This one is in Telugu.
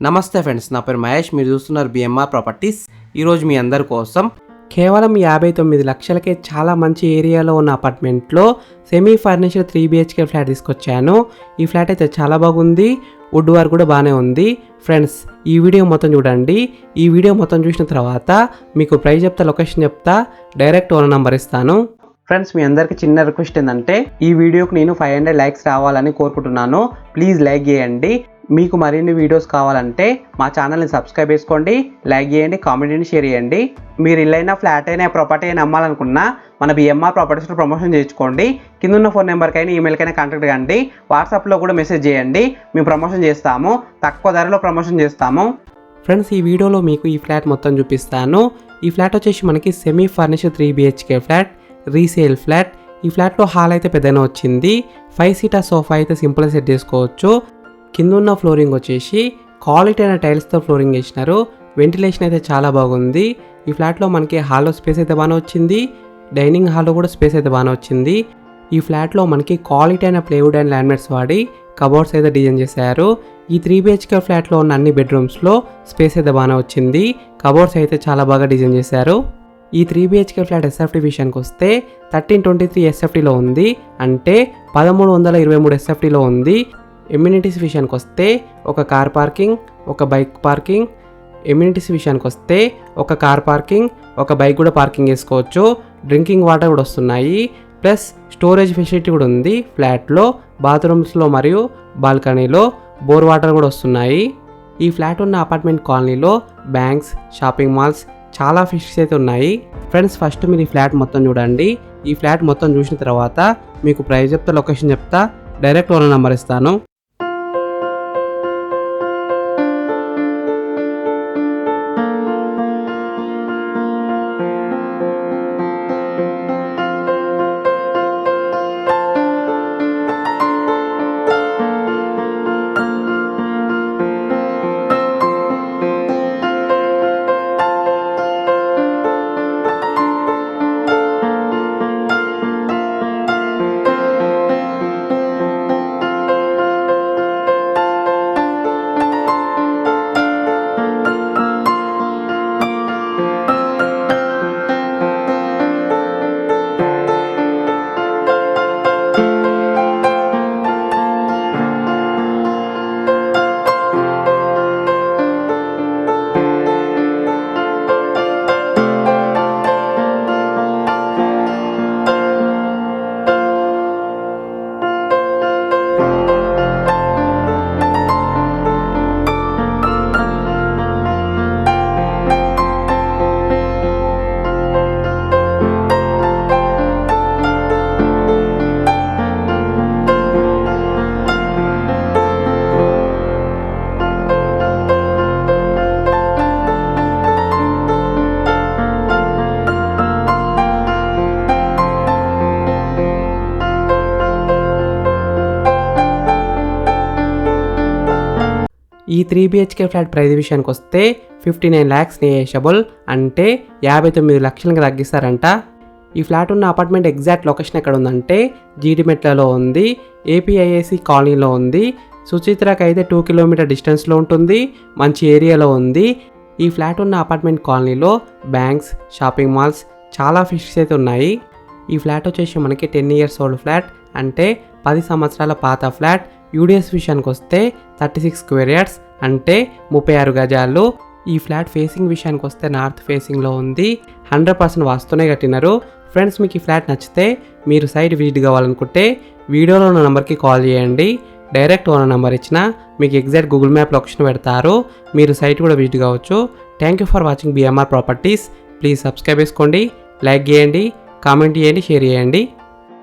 నమస్తే ఫ్రెండ్స్ నా పేరు మహేష్. మీరు చూస్తున్నారు బిఎంఆర్ ప్రాపర్టీస్ ఈరోజు మీ అందరి కోసం కేవలం యాభై తొమ్మిది లక్షలకే చాలా మంచి ఏరియాలో ఉన్న అపార్ట్మెంట్లో semi furniture three BHK flat తీసుకొచ్చాను. ఈ ఫ్లాట్ అయితే చాలా బాగుంది. వుడ్ వర్క్ కూడా బాగానే ఉంది. ఫ్రెండ్స్ ఈ వీడియో మొత్తం చూడండి. ఈ వీడియో మొత్తం చూసిన తర్వాత మీకు ప్రైస్ చెప్తా లొకేషన్ చెప్తా డైరెక్ట్ ఓనర్ నంబర్ ఇస్తాను. ఫ్రెండ్స్ మీ అందరికి చిన్న రిక్వెస్ట్ ఏంటంటే ఈ వీడియోకి నేను ఫైవ్ హండ్రెడ్ లైక్స్ రావాలని కోరుకుంటున్నాను. ప్లీజ్ లైక్ చేయండి. మీకు మరిన్ని వీడియోస్ కావాలంటే మా ఛానల్ని సబ్స్క్రైబ్ చేసుకోండి లైక్ చేయండి కామెంట్ని షేర్ చేయండి. మీరు ఇల్లైనా ఫ్లాట్ అయినా ప్రాపర్టీ అయినా అమ్మాలనుకున్నా మన బిఎంఆర్ ప్రాపర్టీస్లో ప్రమోషన్ చేయించుకోండి. కింద ఉన్న ఫోన్ నెంబర్కైనా ఈమెయిల్కైనా కాంటాక్ట్ కండి. వాట్సాప్లో కూడా మెసేజ్ చేయండి. మేము ప్రమోషన్ చేస్తాము. తక్కువ ధరలో ప్రమోషన్ చేస్తాము. ఫ్రెండ్స్ ఈ వీడియోలో మీకు ఈ ఫ్లాట్ మొత్తం చూపిస్తాను. ఈ ఫ్లాట్ వచ్చేసి మనకి semi furniture three BHK flat resale flat ఈ ఫ్లాట్లో హాల్ అయితే పెద్దగా వచ్చింది. ఫైవ్ సీటర్ సోఫా అయితే సింపుల్గా సెట్ చేసుకోవచ్చు. కింద ఉన్న ఫ్లోరింగ్ వచ్చేసి క్వాలిటీ అయిన టైల్స్తో ఫ్లోరింగ్ వేసినారు. వెంటిలేషన్ అయితే చాలా బాగుంది. ఈ ఫ్లాట్లో మనకి హాల్లో స్పేస్ అయితే బాగానే వచ్చింది. డైనింగ్ హాల్లో కూడా స్పేస్ అయితే బాగానే వచ్చింది. ఈ ఫ్లాట్లో మనకి క్వాలిటీ అయిన ప్లేవుడ్ అండ్ ల్యాండ్మెట్స్ వాడి కబోర్డ్స్ అయితే డిజైన్ చేశారు. ఈ త్రీ బిహెచ్కే ఫ్లాట్లో ఉన్న అన్ని బెడ్రూమ్స్లో స్పేస్ అయితే బాగానే వచ్చింది. కబోర్డ్స్ అయితే చాలా బాగా డిజైన్ చేశారు. ఈ త్రీ బిహెచ్కే ఫ్లాట్ ఎస్ఎఫ్టీ విషయానికి వస్తే థర్టీన్ ట్వంటీ త్రీ ఎస్ఎఫ్టీలో ఉంది. అంటే పదమూడు వందల ఇరవై మూడు ఎస్ఎఫ్టీలో ఉంది. ఎమ్యూనిటీస్ విషయానికి వస్తే ఒక కార్ పార్కింగ్ ఒక బైక్ పార్కింగ్. ఎమ్యూనిటీస్ విషయానికి వస్తే ఒక కార్ పార్కింగ్ ఒక బైక్ కూడా పార్కింగ్ చేసుకోవచ్చు. డ్రింకింగ్ వాటర్ కూడా వస్తున్నాయి. ప్లస్ స్టోరేజ్ ఫెసిలిటీ కూడా ఉంది ఫ్లాట్లో బాత్రూమ్స్లో మరియు బాల్కనీలో. బోర్ వాటర్ కూడా వస్తున్నాయి. ఈ ఫ్లాట్ ఉన్న అపార్ట్మెంట్ కాలనీలో బ్యాంక్స్ షాపింగ్ మాల్స్ చాలా ఫిషెస్ అయితే ఉన్నాయి. ఫ్రెండ్స్ ఫస్ట్ మీరు ఈ ఫ్లాట్ మొత్తం చూడండి. ఈ ఫ్లాట్ మొత్తం చూసిన తర్వాత మీకు ప్రైస్ చెప్తా లొకేషన్ చెప్తా డైరెక్ట్ ఓనర్ నెంబర్ ఇస్తాను. ఈ త్రీ బిహెచ్కే ఫ్లాట్ ప్రైస్ విషయానికి వస్తే ఫిఫ్టీ నైన్ ల్యాక్స్ నేషబుల్ అంటే యాభై తొమ్మిది లక్షలకి తగ్గిస్తారంట. ఈ ఫ్లాట్ ఉన్న అపార్ట్మెంట్ ఎగ్జాక్ట్ లొకేషన్ ఎక్కడ ఉందంటే జీడిమెట్లలో ఉంది ఏపీఐఏసీ కాలనీలో ఉంది సుచిత్రకి అయితే టూ కిలోమీటర్ డిస్టెన్స్లో ఉంటుంది మంచి ఏరియాలో ఉంది. ఈ ఫ్లాట్ ఉన్న అపార్ట్మెంట్ కాలనీలో బ్యాంక్స్ షాపింగ్ మాల్స్ చాలా ఫిషెస్ అయితే ఉన్నాయి. ఈ ఫ్లాట్ వచ్చేసి మనకి టెన్ ఇయర్స్ ఓల్డ్ ఫ్లాట్ అంటే పది సంవత్సరాల పాత ఫ్లాట్ యూడిఎస్ విషయానికి వస్తే థర్టీ సిక్స్ స్క్వేర్ యార్డ్స్ అంటే ముప్పై ఆరు గజాలు. ఈ ఫ్లాట్ ఫేసింగ్ విషయానికి వస్తే నార్త్ ఫేసింగ్లో ఉంది. హండ్రెడ్ పర్సెంట్ వాస్తూనే కట్టినారు. ఫ్రెండ్స్ మీకు ఈ ఫ్లాట్ నచ్చితే మీరు సైట్ విజిట్ కావాలనుకుంటే వీడియోలో ఉన్న నెంబర్కి కాల్ చేయండి. డైరెక్ట్ ఓనర్ నెంబర్ ఇచ్చిన మీకు ఎగ్జాక్ట్ గూగుల్ మ్యాప్ లొకేషన్ పెడతారు. మీరు సైట్ కూడా విజిట్ కావచ్చు. Thank you for watching BMR properties. Please subscribe చేసుకోండి లైక్ చేయండి కామెంట్ చేయండి షేర్ చేయండి.